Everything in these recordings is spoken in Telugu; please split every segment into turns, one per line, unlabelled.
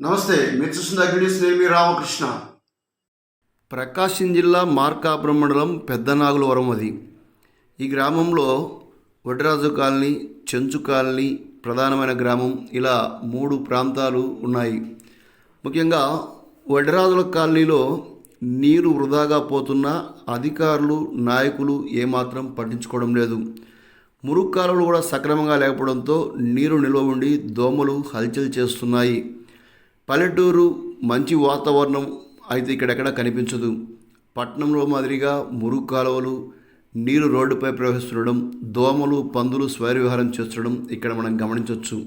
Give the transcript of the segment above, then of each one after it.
నమస్తే మీరు చూస్తున్న అగ్నిస్ నేను మీ రామకృష్ణ. ప్రకాశం జిల్లా మార్కాపురం మండలం పెద్దనాగులవరం అది ఈ గ్రామంలో వడ్రాజు కాలనీ చెంచు కాలనీ ప్రధానమైన గ్రామం ఇలా మూడు ప్రాంతాలు ఉన్నాయి. ముఖ్యంగా వడ్రాజుల కాలనీలో నీరు వృధాగా పోతున్నా అధికారులు నాయకులు ఏమాత్రం పట్టించుకోవడం లేదు. మురుగు కాలువలు కూడా సక్రమంగా లేకపోవడంతో నీరు నిల్వ ఉండి దోమలు హల్చల్ చేస్తున్నాయి. పల్లెటూరు మంచి వాతావరణం అయితే ఇక్కడెక్కడ కనిపించదు. పట్టణంలో మాదిరిగా మురుగు కాలువలు నీరు రోడ్డుపై ప్రవహిస్తుండడం దోమలు పందులు స్వైర చేస్తుండడం ఇక్కడ మనం గమనించవచ్చు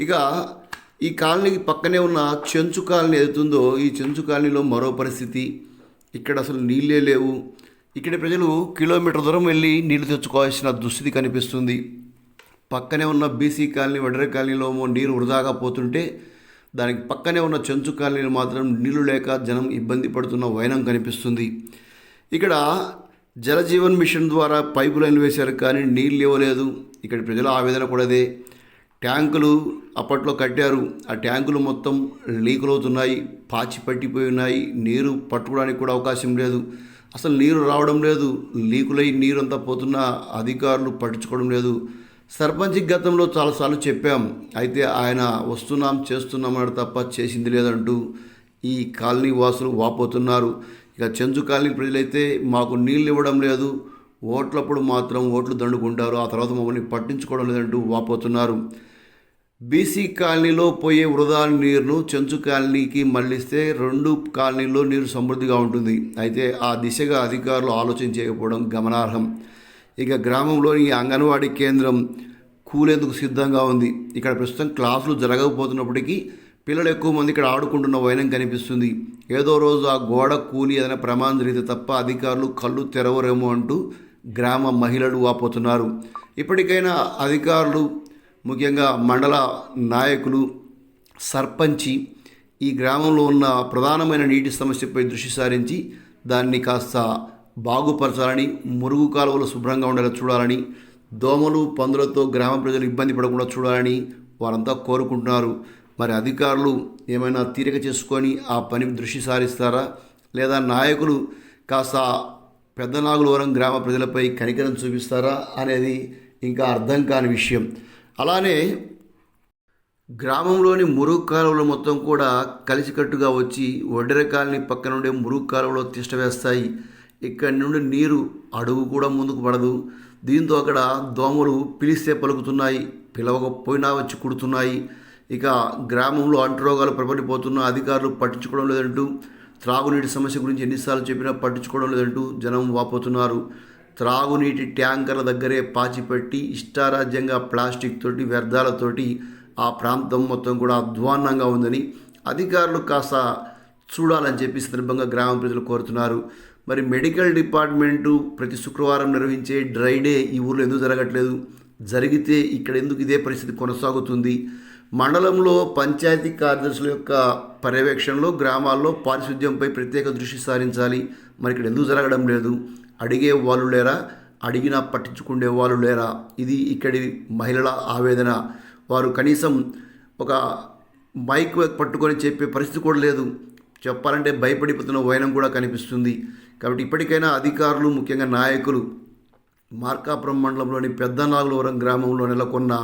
ఇక ఈ కాలనీకి పక్కనే ఉన్న చెంచు కాలనీ ఏదైతుందో ఈ చెంచు కాలనీలో మరో పరిస్థితి. ఇక్కడ అసలు నీళ్ళే లేవు. ఇక్కడ ప్రజలు కిలోమీటర్ దూరం వెళ్ళి నీళ్ళు తెచ్చుకోవాల్సిన దుస్థితి కనిపిస్తుంది. పక్కనే ఉన్న బీసీ కాలనీ వడ్ర కాలనీలో ఏమో నీరు వృధాగా పోతుంటే దానికి పక్కనే ఉన్న చెంచు కాలనీలు మాత్రం నీళ్ళు లేక జనం ఇబ్బంది పడుతున్న వైనం కనిపిస్తుంది. ఇక్కడ జలజీవన్ మిషన్ ద్వారా పైపు లైన్ వేశారు కానీ నీళ్ళు ఇవ్వలేదు ఇక్కడ ప్రజల ఆవేదన కూడా ట్యాంకులు అప్పట్లో కట్టారు. ఆ ట్యాంకులు మొత్తం లీకులు అవుతున్నాయి పాచి పట్టిపోయి ఉన్నాయి. నీరు పట్టుకోవడానికి కూడా అవకాశం లేదు. అసలు నీరు రావడం లేదు. లీకులై నీరు అంతా పోతున్నా అధికారులు పట్టించుకోవడం లేదు. సర్పంచ్ గతంలో చాలాసార్లు చెప్పాం అయితే ఆయన వస్తున్నాం చేస్తున్నామని తప్ప చేసింది లేదంటూ ఈ కాలనీ వాసులు వాపోతున్నారు. ఇక చెంచు కాలనీ ప్రజలైతే మాకు నీళ్ళు ఇవ్వడం లేదు ఓట్లప్పుడు మాత్రం ఓట్లు దండుకుంటారు ఆ తర్వాత మమ్మల్ని పట్టించుకోవడం లేదంటూ వాపోతున్నారు. బీసీ కాలనీలో పోయే వృధా నీరును చెంచు కాలనీకి మళ్ళిస్తే రెండు కాలనీల్లో నీరు సమృద్ధిగా ఉంటుంది. అయితే ఆ దిశగా అధికారులు ఆలోచించకపోవడం గమనార్హం. ఇక గ్రామంలోని అంగన్వాడీ కేంద్రం కూలేందుకు సిద్ధంగా ఉంది. ఇక్కడ ప్రస్తుతం క్లాసులు జరగకపోతున్నప్పటికీ పిల్లలు ఎక్కువ మంది ఇక్కడ ఆడుకుంటున్న వైనం కనిపిస్తుంది. ఏదో రోజు ఆ గోడ కూలి ఏదైనా ప్రమాదం జరిగితే తప్ప అధికారులు కళ్ళు తెరవరేమో అంటూ గ్రామ మహిళలు వాపోతున్నారు. ఇప్పటికైనా అధికారులు ముఖ్యంగా మండల నాయకులు సర్పంచి ఈ గ్రామంలో ఉన్న ప్రధానమైన నీటి సమస్యపై దృష్టి సారించి దాన్ని కాస్త బాగుపరచాలని మురుగు కాలువలు శుభ్రంగా ఉండేలా చూడాలని దోమలు పందులతో గ్రామ ప్రజలు ఇబ్బంది పడకుండా చూడాలని వారంతా కోరుకుంటున్నారు. మరి అధికారులు ఏమైనా తీరిక చేసుకొని ఆ పని దృష్టి సారిస్తారా లేదా నాయకులు కాస్త పెద్దనాగులవరం గ్రామ ప్రజలపై కనికరం చూపిస్తారా అనేది ఇంకా అర్థం కాని విషయం. అలానే గ్రామంలోని మురుగు కాలువలు మొత్తం కూడా కలిసికట్టుగా వచ్చి ఒడ్డెర కాలనీ పక్కన ఉండే మురుగు కాలువలో తిష్టవేస్తాయి వేస్తాయి. ఇక్కడి నుండి నీరు అడుగు కూడా ముందుకు పడదు. దీంతో అక్కడ దోమలు పిలిస్తే పలుకుతున్నాయి పిలవకపోయినా వచ్చి కుడుతున్నాయి. ఇక గ్రామంలో అంటురోగాలు ప్రబలిపోతున్న అధికారులు పట్టించుకోవడం లేదంటూ త్రాగునీటి సమస్య గురించి ఎన్నిసార్లు చెప్పినా పట్టించుకోవడం లేదంటూ జనం వాపోతున్నారు. త్రాగునీటి ట్యాంకర్ల దగ్గరే పాచిపెట్టి ఇష్టారాజ్యంగా ప్లాస్టిక్ తోటి వ్యర్థాలతోటి ఆ ప్రాంతం మొత్తం కూడా అధ్వాన్నంగా ఉందని అధికారులు కాస్త చూడాలని చెప్పి సందర్భంగా గ్రామ ప్రజలు కోరుతున్నారు. మరి మెడికల్ డిపార్ట్మెంటు ప్రతి శుక్రవారం నిర్వహించే డ్రై డే ఈ ఊర్లో ఎందుకు జరగట్లేదు? జరిగితే ఇక్కడ ఎందుకు ఇదే పరిస్థితి కొనసాగుతుంది? మండలంలో పంచాయతీ కార్యదర్శుల యొక్క పర్యవేక్షణలో గ్రామాల్లో పారిశుద్ధ్యంపై ప్రత్యేక దృష్టి సారించాలి. మరి ఇక్కడ ఎందుకు జరగడం లేదు? అడిగే వాళ్ళు లేరా? అడిగినా పట్టించుకునే వాళ్ళు లేరా? ఇది ఇక్కడి మహిళల ఆవేదన. వారు కనీసం ఒక మైక్ పట్టుకొని చెప్పే పరిస్థితి కూడా లేదు. చెప్పాలంటే భయపడిపోతున్న వైనం కూడా కనిపిస్తుంది. కాబట్టి ఇప్పటికైనా అధికారులు ముఖ్యంగా నాయకులు మార్కాపురం మండలంలోని పెద్దనాగులవరం గ్రామంలో నెలకొన్న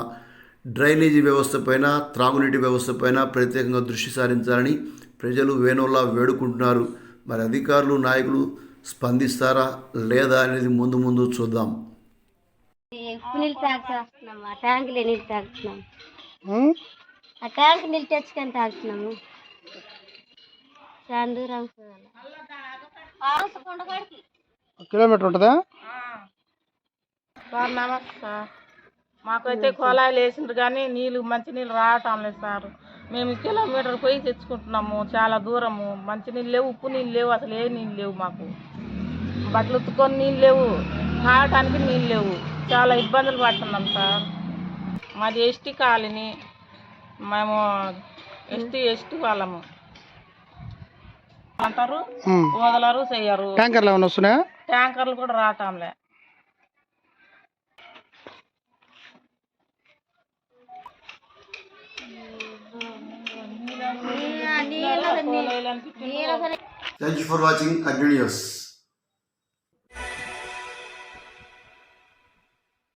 డ్రైనేజీ వ్యవస్థపైన త్రాగునీటి వ్యవస్థపైన ప్రత్యేకంగా దృష్టి సారించాలని ప్రజలు వేణుల్లా వేడుకుంటున్నారు. మరి అధికారులు నాయకులు స్పందిస్తారా లేదా అనేది ముందు ముందు చూద్దాం.
ఉప్పు నీళ్ళు తాగుతున్నాం ఆ ట్యాంకులో నీళ్ళు తాగుతున్నాం. ఆ? ట్యాంక్ నీళ్ళు తెచ్చుకొని తాగుతున్నాము. చాలా దూరం పోవాలి.
కిలోమీటర్ ఉంటుందా?
సార్ నమస్తే సార్? మాకైతే కుళాయిలు వేసిండ్రు కానీ నీళ్ళు మంచి నీళ్ళు రావటం లేదు సార్. మేము కిలోమీటర్ పోయి తెచ్చుకుంటున్నాము చాలా దూరము. మంచి నీళ్ళు లేవు ఉప్పు నీళ్ళు లేవు అసలు ఏ నీళ్ళు లేవు మాకు. బట్టలు ఉత్తుకొని నీళ్ళు లేవు తాగటానికి నీళ్ళు లేవు. చాలా ఇబ్బందులు పడుతున్నాం సార్. మాది ఎస్టీ కాలనీ మేము ఎస్టీ ఎస్టీ వాళ్ళము. అంటారు వదలరు చెయ్యరు
ట్యాంకర్లు ఏమైనా వస్తున్నాయా
ట్యాంకర్లు కూడా రావటంలే
you for watching Agni news